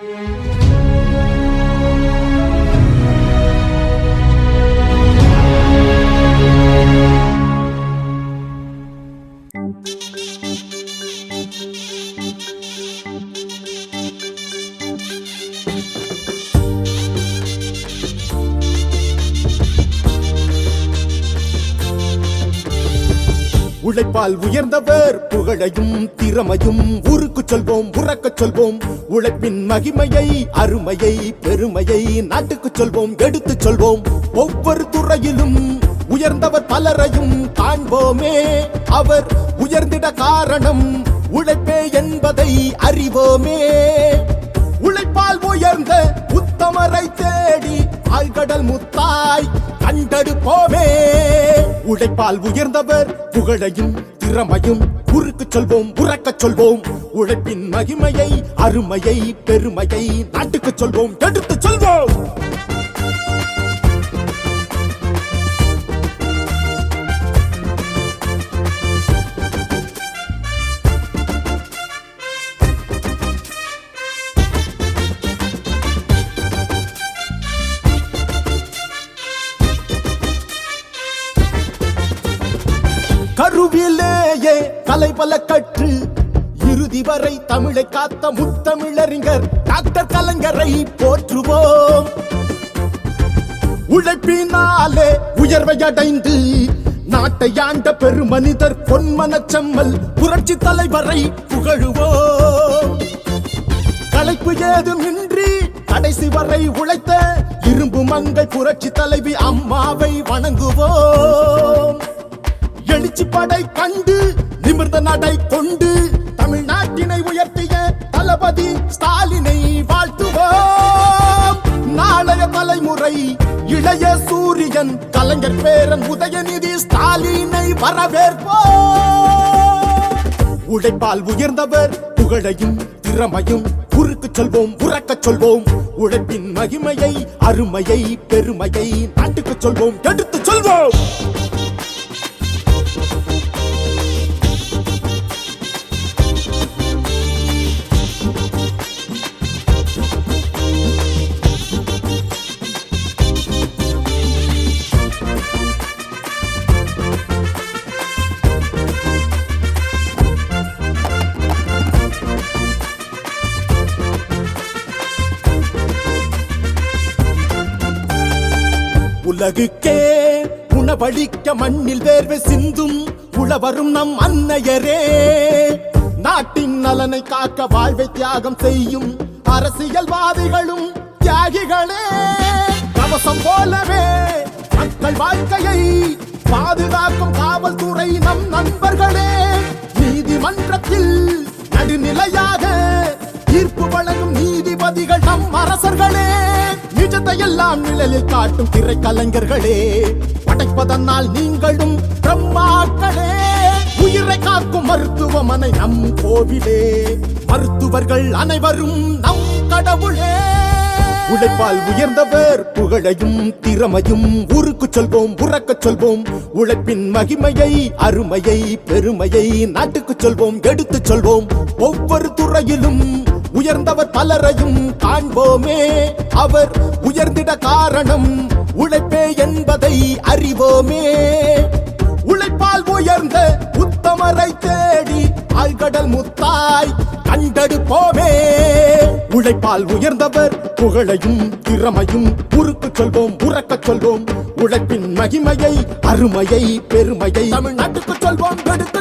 Música உழைப்பால் உயர்ந்தவர். புகழையும் திறமையும் ஊருக்கு சொல்வோம் உறக்கச் சொல்வோம். உழைப்பின் மகிமையை அருமையை பெருமையை நாட்டுக்கு சொல்வோம் எடுத்து சொல்வோம். ஒவ்வொரு துறையிலும் உயர்ந்தவர் பலரையும் காண்போமே. அவர் உயர்ந்திட காரணம் உழைப்பே என்பதை அறிவோமே. உழைப்பால் உயர்ந்த உத்தமரை தேடி ஆழ்கடல் முத்தாய் கண்டெடுப்போமே. உழைப்பால் உயர்ந்தவர் புகழையும் திறமையும் உருக்கு சொல்வோம் உறக்க சொல்வோம். உழைப்பின் மகிமையை அருமையை பெருமையை நாட்டுக்கு சொல்வோம் எடுத்து சொல்வோம். கருவிலேயே கலை பல கற்று இறுதி வரை தமிழை காத்த முத்தமிழறிஞர் டாக்டர் கலைஞரை போற்றுவோம். உழைப்பினாலே உயர்வை அடைந்து நாட்டை ஆண்ட பெருமனிதர் பொன்மனச் செம்மல் புரட்சி தலைவரை புகழுவோம். கலைப்பு ஏதுமின்றி கடைசி வரை உழைத்த இரும்பு மங்கை புரட்சி தலைவி அம்மாவை வணங்குவோம். எழுச்சி படை கண்டு நிமிர்ந்த நடை கொண்டு தமிழ்நாட்டினை உயர்த்திய தளபதி ஸ்டாலினை வாழ்த்துவோம். நாளைய தலைமுறை இளைய சூரியன் கலைஞர் பேரன் உதயநிதி ஸ்டாலினை வரவேற்போம். உழைப்பால் உயர்ந்தவர் புகழையும் திறமையும் குறுக்கு சொல்வோம் உறக்க சொல்வோம். உழைப்பின் மகிமையை அருமையை பெருமையை நாட்டுக்கு சொல்வோம் எடுத்து சொல்வோம். உலகுக்கே உணவழிக்க மண்ணில் வேர்வை சிந்தும் உழவரும் நம் அன்னையரே. நாட்டின் நலனை காக்க வாழ்வை தியாகம் செய்யும் அரசியல்வாதிகளும் தியாகிகளே. கவசம் போலவே மக்கள் வாழ்க்கையை பாதுகாக்கும் காவல்துறை நம் நண்பர்களே. நீதிமன்றத்தில் நடுநிலையாக தீர்ப்பு வழங்கும் நீதிபதிகள் நம் அரசர்களே. நிஜத்தை நிழலில் காட்டும் திரைக்கலைஞர்களே படைப்பதனால் நீங்களும் பிரம்மாக்களே. உயிரை காக்கும் மருத்துவமனை நம் கோவிலே. மருத்துவர்கள் அனைவரும் நம் கடவுளே. உழைப்பால் உயர்ந்தவர் புகழையும் திறமையும். ஊருக்கு சொல்வோம் உறக்க சொல்வோம். உழைப்பின் மகிமையை அருமையை பெருமையை நாட்டுக்கு சொல்வோம் எடுத்துச் சொல்வோம். ஒவ்வொரு துறையிலும் உயர்ந்தவர் பலரையும் காண்போமே. அவர் உயர்ந்திட காரணம் உழைப்பே என்பதை அறிவோமே. உழைப்பால் உயர்ந்த உத்தமரை தேடி ஆழ்கடல் முத்தாய் கண்டெடுப்போமே. உழைப்பால் உயர்ந்தவர் புகழையும் திறமையும் உருக்கு சொல்வோம் உறக்க சொல்வோம். உழைப்பின் மகிமையை அருமையை பெருமையை தமிழ்நாட்டுக்கு சொல்வோம் எடுத்து